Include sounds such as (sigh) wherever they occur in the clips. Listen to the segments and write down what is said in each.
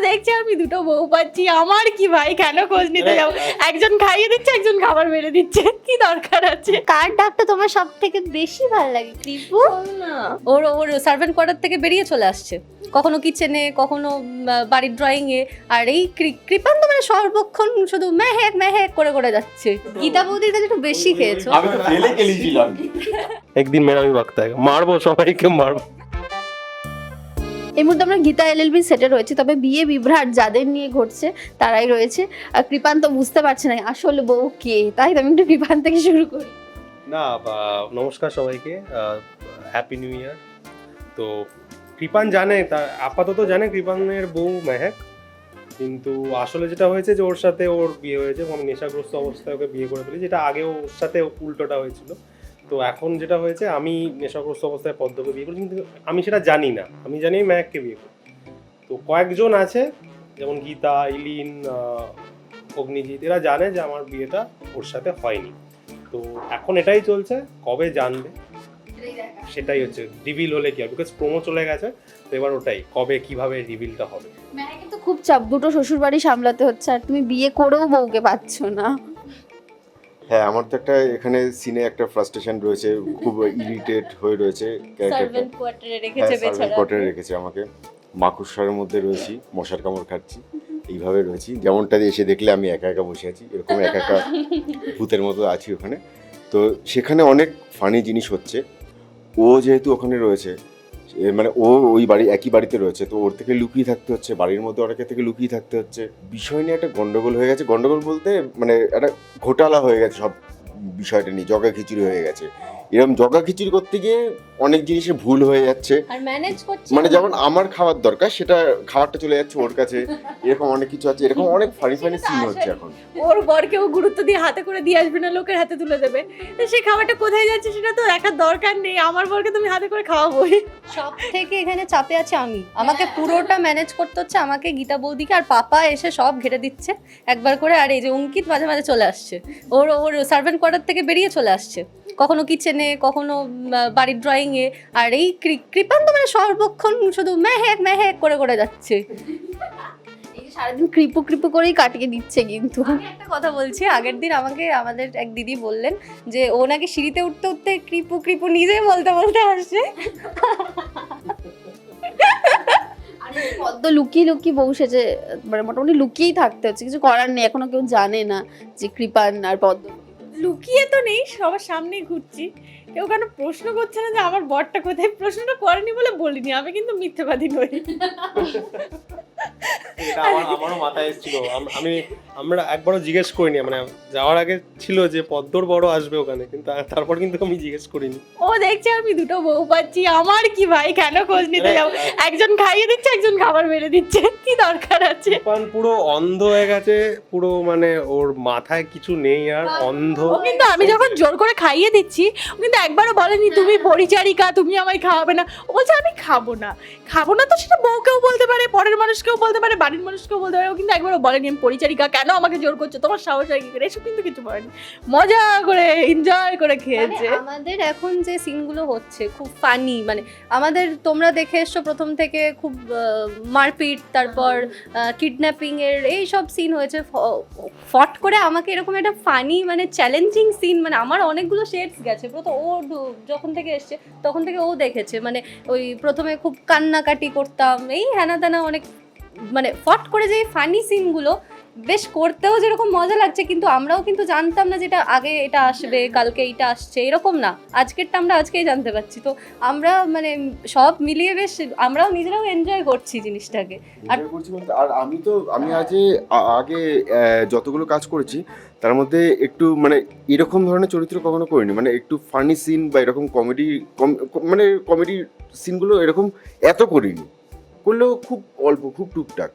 দেখছে আমি দুটো বউ পাচ্ছি। আমার কি ভাই? কেন খোঁজ নিতে যাব? একজন খাইয়ে দিচ্ছে একজন খাবার মেরে দিচ্ছে। কি দরকার আছে? কার ডাকটা তোমার সব থেকে বেশি ভালো লাগে কৃপু ওর ওর সার্ভেন্ট কোয়ার্টার থেকে বেরিয়ে চলে আসছে। কখনো কিচেনে কখনো বাড়ির ড্রয়িং এ। আর এই কৃ- কৃপান্ত মানে সর্বক্ষণ শুধু মেহেক মেহেক করে করে যাচ্ছে। গীতা বৌদির কাছে একটু বেশি খেয়েছো। আমি তো ফেলে গেলিছিলাম (laughs) একদিন মেরামি হবে মারবো সবাইকে মারবো। এই মুহূর্তে আমরা গীতা এল এলএলবি সেটে রয়েছে, তবে বিয়ে বিভ্রাট যাদের নিয়ে ঘটছে, তারাই রয়েছে। আর কৃপান্ত বুঝতে পারছে না, আসলে বউ কে? তাই আমি একটু কৃপান্ত থেকে শুরু করি। না নমস্কার সবাইকে হ্যাপি নিউ ইয়ার তো কৃপান জানে, তা, আপাতত জানে কৃপানের বউ মেহেক, কিন্তু আসলে যেটা হয়েছে যে ওর সাথে ওর বিয়ে হয়েছে মানে নেশাগ্রস্ত অবস্থায় ওকে বিয়ে করে ফেলি যেটা আগেও ওর সাথে উল্টোটা হয়েছিল। তো এখন যেটা হয়েছে, আমি নেশাগ্রস্ত অবস্থায় পদ্মকে বিয়ে করি, কিন্তু আমি সেটা জানি না। আমি জানি আমি মেহেককে বিয়ে করি। তো কয়েকজন আছে, যেমন গীতা, ইলিন অগ্নিজিৎ, এরা জানে যে আমার বিয়েটা ওর সাথে হয়নি। তো এখন এটাই চলছে, কবে জানবে? সেটাই হচ্ছে রিভিল হলে কি হবে? বিকজ প্রোমো চলে গেছে, তো এবার ওটাই, কবে, কীভাবে রিভিলটা হবে? কিন্তু খুব চাপ, দুটো শ্বশুর বাড়ি সামলাতে হচ্ছে, আর তুমি বিয়ে করেও বউকে পাচ্ছ না। হ্যাঁ আমার তো একটা এখানে সিনে একটা ফ্রাস্ট্রেশন রয়েছে খুব ইরিটেট হয়ে রয়েছে কোয়ার্টারে হ্যাঁ রেখেছে আমাকে। মাকুসারের মধ্যে রয়েছি মশার কামড় খাচ্ছি এইভাবে রয়েছি। যেমনটা এসে দেখলে আমি একা একা বসে আছি এরকম একা একা ভূতের মতো আছি ওখানে। তো সেখানে অনেক ফানি জিনিস হচ্ছে। ও যেহেতু ওখানে রয়েছে মানে ও ওই বাড়ি, একই বাড়িতে রয়েছে, তো ওর থেকে লুকিয়ে থাকতে হচ্ছে, বাড়ির মধ্যে অনেকের থেকে লুকিয়ে থাকতে হচ্ছে। বিষয় নিয়ে একটা গন্ডগোল হয়ে গেছে। গন্ডগোল বলতে মানে একটা ঘোটালা হয়ে গেছে সব বিষয়টা নিয়ে, জগা খিচুড়ি হয়ে গেছে। এরকম জগা খিচুড়ি করতে গিয়ে অনেক জিনিসে ভুল হয়ে যাচ্ছে। আর ম্যানেজ করছে মানে যেমন আমার খাবার দরকার সেটা খাবারটা চলে যাচ্ছে ওর কাছে এরকম অনেক কিছু আছে এরকম অনেক ফানি ফানি সিন হচ্ছে এখন। ওর বরকেও গুরুত্ব দিয়ে হাতে করে দিয়ে আসবে না লোকের হাতে তুলে দেবে। সেই খাবারটা কোথায় যাচ্ছে সেটা তো দেখার দরকার নেই আমার বরকে তুমি হাতে করে খাওয়াবোই। সব থেকে এখানে চাপে আছে আমি। আমাকে পুরোটা ম্যানেজ করতে হচ্ছে আমাকে গীতা বৌদিকে আর পাপা এসে সব ঘেটে দিচ্ছে। একবার করে আর এই যে অঙ্কিত মাঝে মাঝে চলে আসছে। ওর ওর সার্ভেন্ট কোয়ার্টার থেকে বেরিয়ে চলে আসছে। কখনো কিচেনে কখনো বাড়ির ড্রয়িং এ আর এই কৃ- কৃপান্ত মানে সর্বক্ষণ শুধু মেহেক মেহেক করে করে যাচ্ছে। সারাদিন কৃপু কৃপু করেই কাটিয়ে দিচ্ছে কিন্তু। আমি একটা কথা বলছি আগের দিন আমাকে আমাদের এক দিদি বললেন যে ও নাকি সিঁড়িতে উঠতে উঠতে কৃপু কৃপু নিজেই বলতে বলতে আসছে। পদ্ম লুকিয়ে লুকিয়ে বউ সেজে মানে মোটামুটি লুকিয়েই থাকতে হচ্ছে কিছু করার নেই এখনও কেউ জানে না যে কৃপান আর পদ্ম। লুকিয়ে তো নেই সবার সামনে ঘুরছি। কেউ কেন প্রশ্ন করছে না যে আমার বরটা কোথায়? প্রশ্নটা করেনি বলে বলিনি আমি কিন্তু মিথ্যেবাদী নই। আমারও মাথায় এসেছিল। আমি আমরা একবারও জিজ্ঞেস করিনি মানে যাওয়ার আগে ছিল যে পদ্মর বড় আসবে ওখানে কিন্তু তারপর কিন্তু আমি জিজ্ঞেস করিনি। ও দেখছে আমি দুটো বউ পাচ্ছি আমার কি ভাই? কেন খোঁজ নিতে যাব? একজন খাইয়ে দিচ্ছে একজন খাবার মেরে দিচ্ছে কি দরকার আছে? পুরো অন্ধ হয়ে গেছে পুরো মানে ওর মাথায় কিছু নেই আর অন্ধ। কিন্তু আমি যখন জোর করে খাইয়ে দিচ্ছি কিন্তু একবারও বলেনি তুমি পরিচারিকা তুমি আমায় খাওয়াবে না। ও বলছে আমি খাব না। খাব না তো সেটা বউকেও বলতে পারে পরের মানুষকেও বলতে পারে বাড়ির মানুষকেও বলতে পারে। ও কিন্তু একবারও বলেনি আমি পরিচারিকা কেন আমাকে জোর করছ? তোমার সাহস হয় কি করে? এসব কিন্তু কিছু বলেনি। মজা করে এনজয় করে খেয়েছে। মানে আমাদের এখন যে সিনগুলো হচ্ছে খুব ফানি মানে আমাদের তোমরা দেখে এসছো প্রথম থেকে খুব মারপিট তারপর কিডন্যাপিং এর এই সব সিন হয়েছে ফট করে আমাকে এরকম একটা ফানি মানে চ্যালেঞ্জিং সিন মানে আমার অনেকগুলো শেডস গেছে। প্রথম ও যখন থেকে এসছে, তখন থেকে ও দেখেছে। মানে ওই প্রথমে খুব কান্নাকাটি করতাম, এই হ্যানা ত্যানা অনেক মানে ফট করে যে ফানি সিনগুলো বেশ করতেও যেরকম মজা লাগছে কিন্তু আমরাও কিন্তু জানতাম না যেটা আগে এটা আসবে কালকে এইটা আসছে এরকম না। আজকেরটা আমরা আজকেই জানতে পারছি। তো আমরা মানে সব মিলিয়ে বেশ আমরাও নিজেরাও এনজয় করছি জিনিসটাকে। আর- বলতে আর আমি তো আমি আজে আগে যতগুলো কাজ করেছি তার মধ্যে একটু মানে এরকম ধরনের চরিত্র কখনো করিনি। মানে একটু ফানি সিন বা এরকম কমেডি মানে কমেডি সিনগুলো এরকম এত করিনি। করলেও খুব অল্প খুব টুকটাক।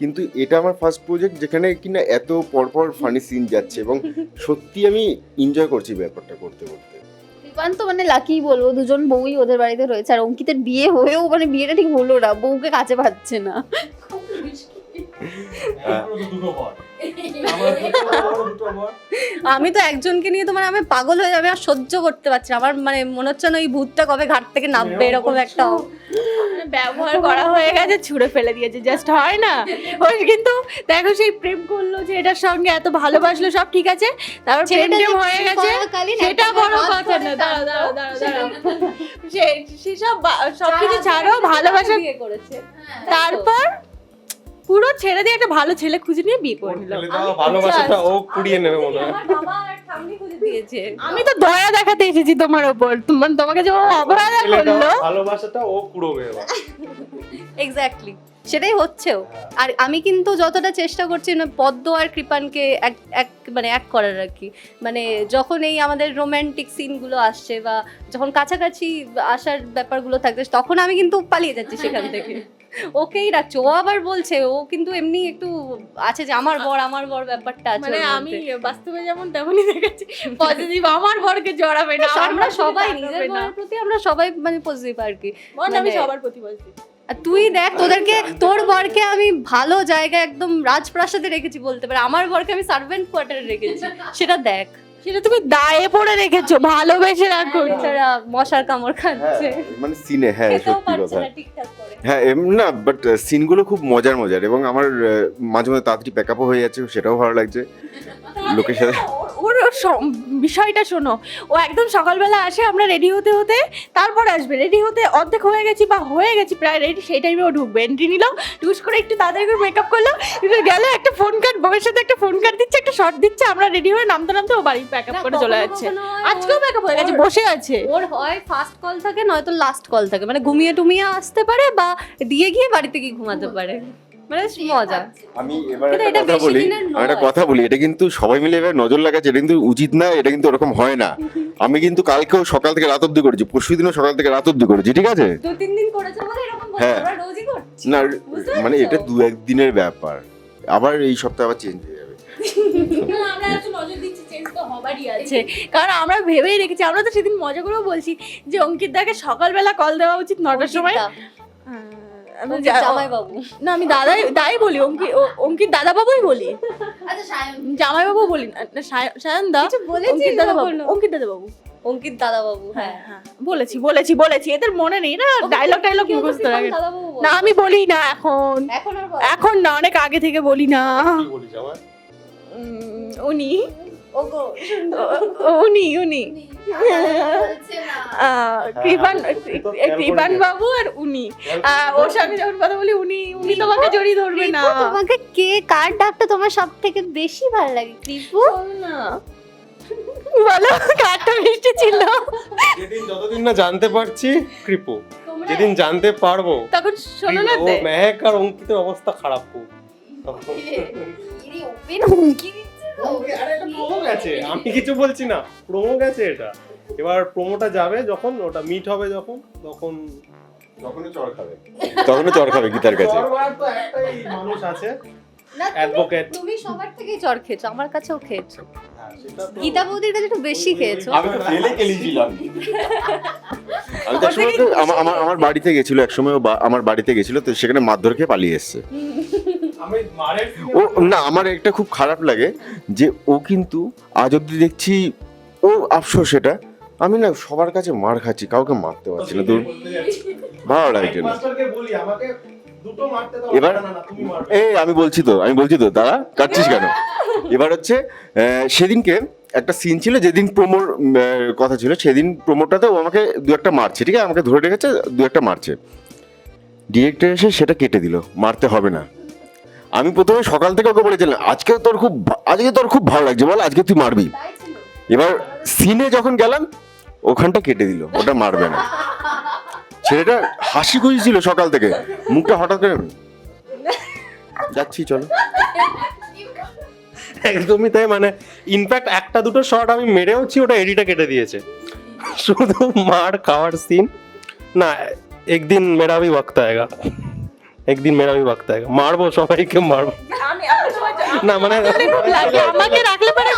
কিন্তু এটা আমার ফার্স্ট প্রজেক্ট যেখানে কিনা এত পরপর ফানি সিন যাচ্ছে এবং (laughs) সত্যি আমি এনজয় করছি ব্যাপারটা করতে করতে। কৃপান তো মানে লাকি বলব দুজন বউই ওদের বাড়িতে রয়েছে আর অঙ্কিতের বিয়ে হয়েও মানে বিয়েটা ঠিক হলো না বউকে কাছে পাচ্ছে না। আমি তো একজনকে নিয়ে তোমার আমি পাগল হয়ে যাবে আর সহ্য করতে পারছি না। আমার মানে মনে হচ্ছে না ওই ভূতটা কবে ঘাট থেকে নামবে এরকম একটা ব্যবহার করা হয়ে গেছে ছুঁড়ে ফেলে দিয়েছে জাস্ট হয় না। ওই কিন্তু দেখো সেই প্রেম করল যে এটার সঙ্গে এত ভালোবাসলো সব ঠিক আছে তারপর প্রেম যে হয়ে গেছে সেটা বড় কথা না দাঁড়াও দাঁড়াও টানতো। দাঁড়াও দাঁড়াও। সে সেসব বা- সবকিছু ছাড়ো ভালোবাসা করেছে। তারপর পুরো ছেড়ে দিয়ে একটা ভালো ছেলে খুঁজে নিয়ে বিয়ে করে নিল। ভালোবাসাটা ও কুড়িয়ে নেবে মনে হয়। আমি তো দয়া দেখাতে এসেছি তোমার ওপর। তোমার তোমাকে যে অবহেলা করল। ভালোবাসাটা ও কুড়োবে এক্স্যাক্টলি সেটাই হচ্ছেও আর আমি কিন্তু যতটা চেষ্টা করছি না পদ্ম আর কৃপানকে এক এক মানে এক করার আর কি। মানে যখন এই আমাদের রোম্যান্টিক সিনগুলো আসছে বা যখন কাছাকাছি আসার ব্যাপারগুলো থাকছে তখন আমি কিন্তু পালিয়ে যাচ্ছি সেখান থেকে। ওকেই রাখছে ও আবার বলছে ও কিন্তু এমনি একটু আছে যে আমার বর আমার বর ব্যাপারটা আছে মানে আমি বাস্তবে যেমন তেমনই দেখেছি। পজিটিভ আমার ঘরকে জড়াবে না আমরা সবাই নিজের বরের প্রতি আমরা সবাই মানে পজিটিভ আর কি। আমি মানে- সবার প্রতি বলছি তুই দেখ তোদেরকে তোর বরকে আমি ভালো জায়গায় একদম রাজপ্রাসাদে রেখেছি বলতে পারে। আমার বরকে আমি সার্ভেন্ট কোয়ার্টারে রেখেছি। সেটা দেখ। সেটা তুমি দায়ে পড়ে রেখেছো ভালোবেসে রাখো বেচারা মশার কামড় হ্যাঁ খাচ্ছে মানে সিনে হ্যাঁ সত্যি কথা। ঠিকঠাক হ্যাঁ না বাট সিনগুলো খুব মজার মজার এবং আমার মাঝে মাঝে তাড়াতাড়ি প্যাক আপও হয়ে যাচ্ছে সেটাও ভালো লাগছে। লোকের সাথে ওর- বিষয়টা শোনো। ও একদম সকালবেলা আসে আমরা রেডি হতে হতে তারপর আসবে। রেডি হতে অর্ধেক হয়ে গেছি বা হয়ে গেছি প্রায় রেডি সেই টাইমে ও ঢুকবে। এন্ট্রি নিল টুস করে একটু তাড়াতাড়ি করে মেকআপ করল গেল একটা ফোন কার্ড বউয়ের সাথে একটা ফোন কার্ড দিচ্ছে একটা শর্ট দিচ্ছে আমরা রেডি হয়ে নামতে নামতে ও বাড়ি প্যাক আপ করে চলে যাচ্ছে। আজকেও ওর- মেকআপ হয়ে গেছে বসে আছে। ওর হয় ফার্স্ট কল থাকে নয়তো লাস্ট কল থাকে। মানে ঘুমিয়ে টুমিয়ে আসতে পারে বা দিয়ে গিয়ে বাড়িতে গিয়ে ঘুমাতে পারে। মানে মজা। আমি এবার কিন্তু একটা কথা বলি আমি একটা কথা বলি এটা কিন্তু সবাই মিলে এবার নজর লাগাচ্ছে এটা কিন্তু উচিত না এটা কিন্তু ওরকম হয় না। আমি কিন্তু কালকেও সকাল থেকে রাত অব্দি করেছি পরশু দিনও সকাল থেকে রাত অব্দি করেছি ঠিক আছে? দু তিন দিন করেছে বলে এরকম হ্যাঁ। আমরা রোজই করছি। না মানে এটা দু একদিনের ব্যাপার। আবার এই সপ্তাহে আবার চেঞ্জ হয়ে যাবে। আমরা নজর দিচ্ছি তো হবারই আছে। কারণ আমরা ভেবেই রেখেছি আমরা তো সেদিন মজা করেও বলছি যে অঙ্কিত দাকে সকালবেলা কল দেওয়া উচিত নটার সময়। হ্যাঁ, আমি জামাইবাবু। না আমি দাদাই দাই বলি অঙ্কিত অঙ্কিত দাদা বাবুই বলি। আচ্ছা সায়ন। জামাই বাবু বলি না সায়ন দা অঙ্কিত দাদা বাবু অঙ্কিত দাদা বাবু অঙ্কিত দাদাবাবু হ্যাঁ। হ্যাঁ বলেছি বলেছি বলেছি এদের মনে নেই না ডায়লগ টাইলগ মুখস্থ রাখে না আমি বলি না এখন। এখন না। অনেক আগে থেকে বলি না। উনি ওগো উনি উনি কৃপান হ্যাঁ, কৃপান বাবু আর উনি আহ, ওর সঙ্গে যখন কথা বলি উনি উনি তোমাকে জড়িয়ে ধরবে না তোমাকে কে কার ডাকটা তোমার সব থেকে বেশি ভালো লাগে কৃপু বলো কারটা মিষ্টি ছিল যেদিন যতদিন না জানতে পারছি কৃপু যেদিন জানতে পারব তখন শোনো না ও মেহেক আর অঙ্কিতের অবস্থা খারাপ খুব তখন- হুমকি আরে এটা প্রোমো গেছে। আমি (laughs) কিছু বলছি না প্রোমো গেছে এটা। এবার প্রোমোটা যাবে যখন ওটা মিট হবে যখন তখন তখনও চড় খাবে। চড় খাবে গীতার কাছে। চড়বার তো একটাই মানুষ আছে। না অ্যাডভোকেট তুমি সবার থেকেই চড় খেয়েছো আমার কাছেও খেয়েছো। গীতা বৌদির কাছে একটু বেশি খেয়েছো। আমি তো ফেলে গেলিছিলাম আমি তো আমার আমার বাড়িতে গেছিল একসময় আমার বাড়িতে গেছিল তো সেখানে মারধর খেয়ে পালিয়ে এসছে। ও না আমার একটা খুব খারাপ লাগে যে ও কিন্তু আজ অব্দি দেখছি ও আফসোস সেটা আমি না সবার কাছে মার খাচ্ছি কাউকে মারতে পারছি না দূর। ভালো লাগছে না এবার- এই আমি বলছি তো আমি বলছি তো দাদা কাটছিস কেন? এবার হচ্ছে সেদিনকে একটা সিন ছিল যেদিন প্রোমোর কথা ছিল সেদিন প্রোমোটাতে ও আমাকে দু একটা মারছে ঠিক আছে? আমাকে ধরে রেখেছে দু একটা মারছে। ডিরেক্টর এসে সেটা কেটে দিল মারতে হবে না। আমি প্রথমে সকাল থেকে ওকে বলেছিলাম, আজকে তোর খুব আজকে তোর খুব ভালো লাগছে, বল আজকে তুই মারবি। এবার সিনে যখন গেলাম, ওখানটা কেটে দিল, ওটা মারবে না। ছেলেটা হাসি খুশি ছিল সকাল থেকে, মুখটা হঠাৎ করে যাচ্ছি, চলো। একদমই তাই মানে ইনফ্যাক্ট একটা দুটো শট আমি মেরেওছি, ওটা এডিটা কেটে দিয়েছে। শুধু মার খাওয়ার সিন না, একদিন মেরা আমি ওয়াক্ত একদিন মেরা আমি বাঁকতে মারবো সবাইকে মারবো। না মানে আমাকে রাখলে পারে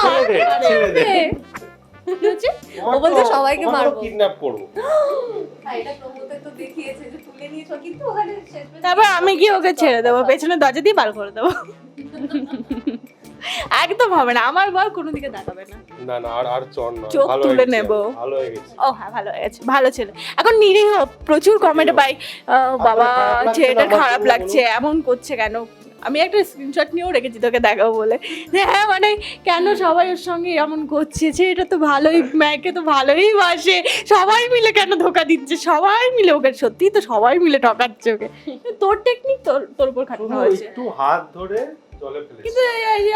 সবাইকে করব। তারপর আমি গিয়ে ওকে ছেড়ে দেবো পেছনে দরজা দিয়ে বার করে দেবো। একদম হবে না। আমার বর কোনো দিকে তাকাবে না। না না আর আর চল না। চোখ ভালো তুলে নেব। ভালো হয়ে গেছে। ও হ্যাঁ ভালো হয়ে গেছে। ভালো ছেলে। এখন নিরীহ প্রচুর কমেন্ট পাই বাবা ছেলেটা খারাপ লাগছে এমন করছে কেন? আমি একটা স্ক্রিনশট নিয়েও রেখেছি তোকে দেখাবো বলে। যে হ্যাঁ মানে কেন সবাই ওর সঙ্গে এমন করছে? যে এটা তো ভালোই ম্যাকে তো ভালোই বাসে। সবাই মিলে কেন ধোকা দিচ্ছে? সবাই মিলে ওকে সত্যি তো সবাই মিলে ঠকাচ্ছে ওকে। তোর টেকনিক তোর তোর উপর খাটানো হয়েছে। একটু হাত ধরে কিন্তু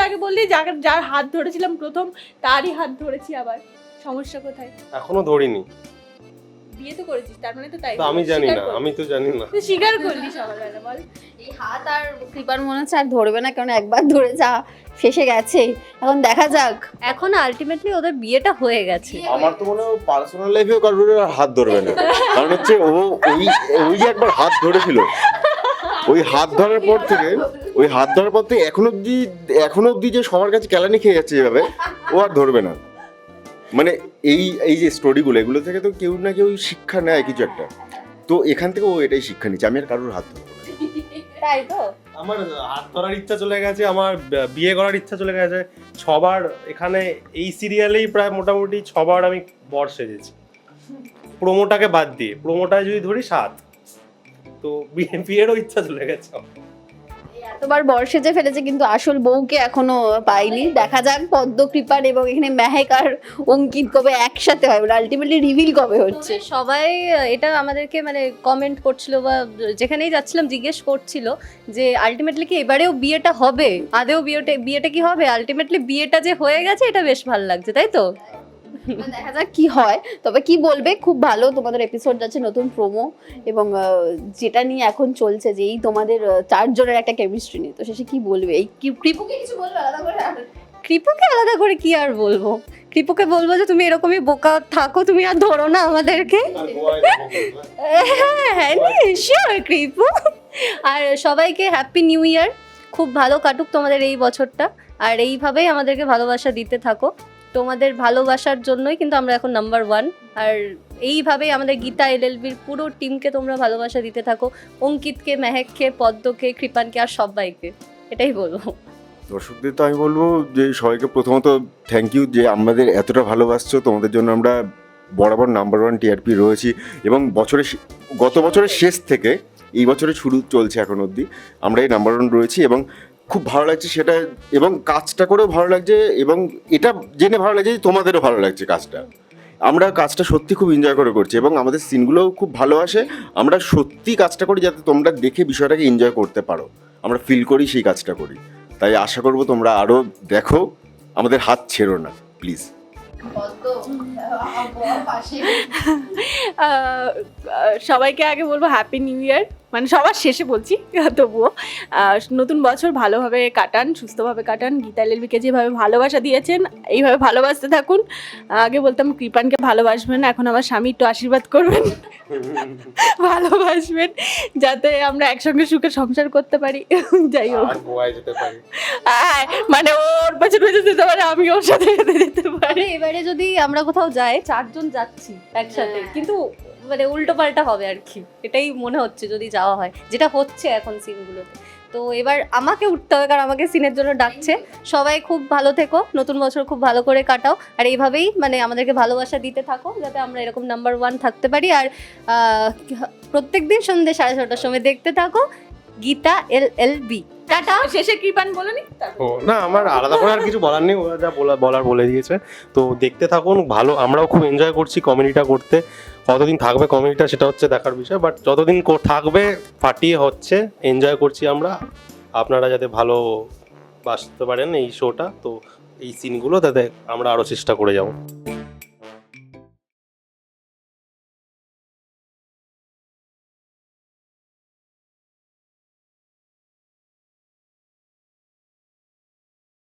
আগে বললি যার যার হাত ধরেছিলাম প্রথম তারই হাত ধরেছি আবার। সমস্যা কোথায়? এখনও ধরিনি। বিয়ে তো করেছিস তার মানে তো তাই। তো আমি জানি না আমি তো জানি না। তুই স্বীকার করলি সকালবেলা বল। এই হাত আর কৃপার মনে হচ্ছে আর ধরবে না কারণ একবার ধরে যা ফেসে গেছে। এখন দেখা যাক। এখন আলটিমেটলি ওদের বিয়েটা হয়ে গেছে। আমার তো মনে হয় পার্সোনাল লাইফেও কারোর হাত ধরবে না। (laughs) কারণ হচ্ছে ও ওই ওই যে একবার হাত ধরেছিল ওই হাত ধরার পর থেকে ওই হাত ধরার পর থেকে এখনও অব্দি এখনও অব্দি যে সবার কাছে কেলানি খেয়ে যাচ্ছে এভাবে ও আর ধরবে না। মানে এই এই যে স্টোরিগুলো এগুলো থেকে তো কেউ না কেউ শিক্ষা নেয় কিছু একটা। তো এখান থেকে ও এটাই শিক্ষা নিচ্ছে। আমি আর কারোর হাত ধরবো না। তাই তো? আমার হাত ধরার ইচ্ছা চলে গেছে আমার বিয়ে করার ইচ্ছা চলে গেছে। ছবার এখানে এই সিরিয়ালেই প্রায় মোটামুটি ছবার আমি বর সেজেছি। প্রোমোটাকে বাদ দিয়ে। প্রোমোটায় যদি ধরি সাত। তো বিয়ে বিয়েরও ইচ্ছা চলে গেছে। এতবার বর্ষেজে ফেলেছে কিন্তু আসল বউকে এখনও পাইনি। দেখা যাক পদ্ম কৃপার এবং এখানে মেহেক আর অঙ্কিত কবে একসাথে হয়। আলটিমেটলি রিভিল কবে হচ্ছে? সবাই এটা আমাদেরকে মানে কমেন্ট করছিল বা যেখানেই যাচ্ছিলাম জিজ্ঞেস করছিল যে আলটিমেটলি কি এবারেও বিয়েটা হবে? আদেও বিয়েটা বিয়েটা কি হবে? আলটিমেটলি বিয়েটা যে হয়ে গেছে এটা বেশ ভালো লাগছে তাই তো? দেখা যাক কি হয়। তবে কি বলবে? খুব ভালো তোমাদের এপিসোড যাচ্ছে নতুন প্রোমো এবং যেটা নিয়ে এখন চলছে যে এই তোমাদের চারজনের একটা কেমিস্ট্রি নিয়ে। তো শেষে কি বলবে? এই কৃপুকে কিছু বলবে আলাদা করে? কৃপুকে আলাদা করে কি আর বলব? কৃপুকে বলব যে তুমি এরকমই বোকা থাকো তুমি আর ধরো না আমাদেরকে। হ্যাঁ হ্যাঁ শিওর কৃপু আর সবাইকে হ্যাপি নিউ ইয়ার খুব ভালো কাটুক তোমাদের এই বছরটা। আর এইভাবেই আমাদেরকে ভালোবাসা দিতে থাকো। তোমাদের ভালোবাসার জন্যই কিন্তু আমরা এখন নাম্বার ওয়ান আর এইভাবেই আমাদের গীতা এলএলবির পুরো টিমকে তোমরা ভালোবাসা দিতে থাকো। অঙ্কিতকে, মেহেককে, পদ্মকে, কৃপানকে আর সবাইকে। এটাই বলব। দর্শকদের তো আমি বলব যে সবাইকে প্রথমত থ্যাংক ইউ যে আমাদের এতটা ভালোবাসছো। তোমাদের জন্য আমরা বরাবর নাম্বার ওয়ান টিআরপি রয়েছি। এবং বছরের গত বছরের শেষ থেকে এই বছরে শুরু চলছে এখন অবধি। আমরা এই নাম্বার ওয়ান রয়েছি এবং খুব ভালো লাগছে সেটা এবং কাজটা করেও ভালো লাগছে এবং এটা জেনে ভালো লাগছে যে তোমাদেরও ভালো লাগছে কাজটা। আমরা কাজটা সত্যি খুব এনজয় করে করছি এবং আমাদের সিনগুলোও খুব ভালো আসে। আমরা সত্যি কাজটা করি যাতে তোমরা দেখে বিষয়টাকে এনজয় করতে পারো। আমরা ফিল করি সেই কাজটা করি। তাই আশা করব তোমরা আরও দেখো। আমাদের হাত ছেড়ো না প্লিজ সবাইকে আগে বলব হ্যাপি নিউ ইয়ার মানে সবার শেষে বলছি (laughs) তবুও নতুন বছর ভালোভাবে কাটান সুস্থভাবে কাটান গীতা লেলবিকে যেভাবে ভালোবাসা দিয়েছেন এইভাবে ভালোবাসতে থাকুন। আগে বলতাম কৃপানকে ভালোবাসবেন এখন আমার স্বামী একটু আশীর্বাদ করবেন। (laughs) ভালোবাসবেন যাতে আমরা একসঙ্গে সুখে সংসার করতে পারি। (laughs) যাই হোক। আর গোয়ায় যেতে পারি। হ্যাঁ, মানে ওর পেছন যেতে পারে আমি ওর সাথে সাথে যেতে পারি। এবারে যদি আমরা কোথাও যাই চারজন যাচ্ছি একসাথে কিন্তু মানে উল্টো পাল্টা হবে আর কি। এটাই মনে হচ্ছে যদি যাওয়া হয়। যেটা হচ্ছে এখন সিনগুলোতে। তো এবার আমাকে উঠতে হবে, কারণ আমাকে সিনের জন্য ডাকছে। সবাই খুব ভালো থেকো, নতুন বছর খুব ভালো করে কাটাও। আর এইভাবেই মানে আমাদেরকে ভালোবাসা দিতে থাকো, যাতে আমরা এরকম নাম্বার ওয়ান থাকতে পারি। আর প্রত্যেক দিন সন্ধ্যে সাড়ে ছটার সময় দেখতে থাকো। গীতা এল এল বি টাটা। শেষে কৃপান বলেনি? ও না আমার আলাদা করে আর কিছু বলার নেই ওরা যা বলা- বলার বলে দিয়েছে। তো দেখতে থাকুন ভালো আমরাও খুব এনজয় করছি কমেডিটা করতে। কতদিন থাকবে কমেডিটা সেটা হচ্ছে দেখার বিষয় বাট যতদিন থাকবে ফাটিয়ে হচ্ছে এনজয় করছি আমরা। আপনারা যাতে ভালো বাসতে পারেন এই শোটা তো এই সিনগুলো তাতে আমরা আরও চেষ্টা করে যাব।